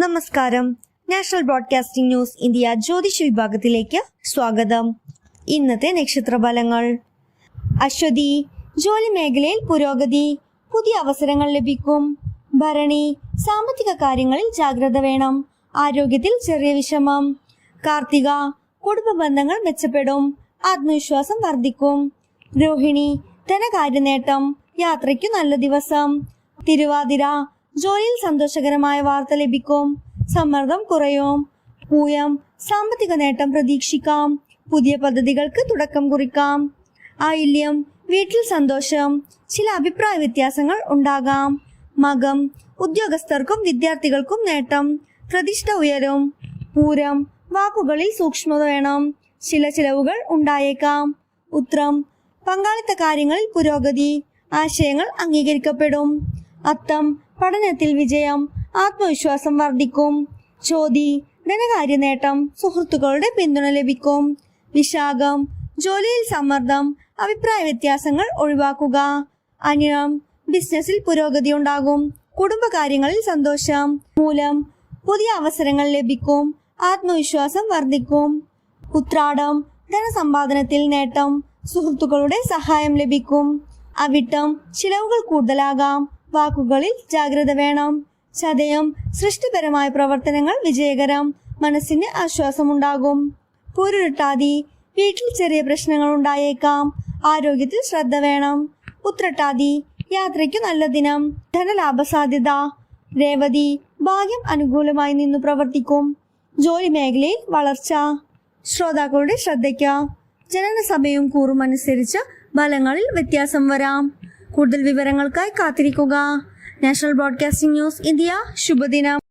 നമസ്കാരം. National broadcasting news India ജ്യോതിഷ വിഭാഗത്തിലേക്ക് സ്വാഗതം. ഇന്നത്തെ നക്ഷത്രഫലങ്ങൾ. അശ്വതി ജോലി മേഖലയിൽ പുരോഗതി പുതിയ അവസരങ്ങൾ ലഭിക്കും. ഭരണി സാമ്പത്തിക കാര്യങ്ങളിൽ ജാഗ്രത വേണം. ആരോഗ്യത്തിൽ ചെറിയ വിഷമം. കാർത്തിക കുടുംബ ബന്ധങ്ങൾ മെച്ചപ്പെടും. ആത്മവിശ്വാസം വർദ്ധിക്കും. രോഹിണി ധനകാര്യ നേട്ടം യാത്രയ്ക്കു നല്ല ദിവസം. തിരുവാതിര ജോലിയിൽ സന്തോഷകരമായ വാർത്ത ലഭിക്കും. സമ്മർദ്ദം കുറയും. പൂയം സാമ്പത്തിക നേട്ടം പ്രതീക്ഷിക്കാം. പുതിയ പദ്ധതികൾക്ക് തുടക്കം കുറിക്കാം. ആയില്യം വീട്ടിൽ സന്തോഷം ചില അഭിപ്രായ വ്യത്യാസങ്ങൾ ഉണ്ടാകാം. മകം ഉദ്യോഗസ്ഥർക്കും വിദ്യാർത്ഥികൾക്കും നേട്ടം പ്രതിഷ്ഠ ഉയരും. പൂരം വാക്കുകളിൽ സൂക്ഷ്മത വേണം ചില ചിലവുകൾ ഉണ്ടായേക്കാം. ഉത്രം പങ്കാളിത്ത കാര്യങ്ങളിൽ പുരോഗതി ആശയങ്ങൾ അംഗീകരിക്കപ്പെടും. അത്തം പഠനത്തിൽ വിജയം ആത്മവിശ്വാസം വർദ്ധിക്കും. ചോതി ധനകാര്യ നേട്ടം സുഹൃത്തുക്കളുടെ പിന്തുണ ലഭിക്കും. വിശാഖം ജോലിയിൽ സമ്മർദ്ദം അഭിപ്രായ വ്യത്യാസങ്ങൾ ഒഴിവാക്കുക. അനിഴം ബിസിനസ്സിൽ പുരോഗതി ഉണ്ടാകും. കുടുംബകാര്യങ്ങളിൽ സന്തോഷം. മൂലം പുതിയ അവസരങ്ങൾ ലഭിക്കും. ആത്മവിശ്വാസം വർദ്ധിക്കും. ഉത്രാടം ധനസമ്പാദനത്തിൽ നേട്ടം സുഹൃത്തുക്കളുടെ സഹായം ലഭിക്കും. അവിട്ടം ചിലവുകൾ കൂടുതലാകാം. വാക്കുകളിൽ ജാഗ്രത വേണം. ചതയം സൃഷ്ടിപരമായ പ്രവർത്തനങ്ങൾ വിജയകരം. മനസ്സിന് ആശ്വാസമുണ്ടാകും. പൂരുരുട്ടാതി വീട്ടിൽ ചെറിയ പ്രശ്നങ്ങൾ ഉണ്ടായേക്കാം. ആരോഗ്യത്തിൽ ശ്രദ്ധ വേണം. ഉത്രട്ടാതി. യാത്രയ്ക്ക് നല്ല ദിനം. ധനലാഭ സാധ്യത രേവതി. ഭാഗ്യം അനുകൂലമായി നിന്നു പ്രവർത്തിക്കും. ജോലി മേഖലയിൽ വളർച്ച. ശ്രോതാക്കളുടെ ശ്രദ്ധയ്ക്ക്. ജനന സമയവും കൂറും അനുസരിച്ച് ഫലങ്ങളിൽ വ്യത്യാസം വരാം. കൂടുതൽ വിവരങ്ങൾക്കായി കാത്തിരിക്കുക. National broadcasting news India. ശുഭദിനം.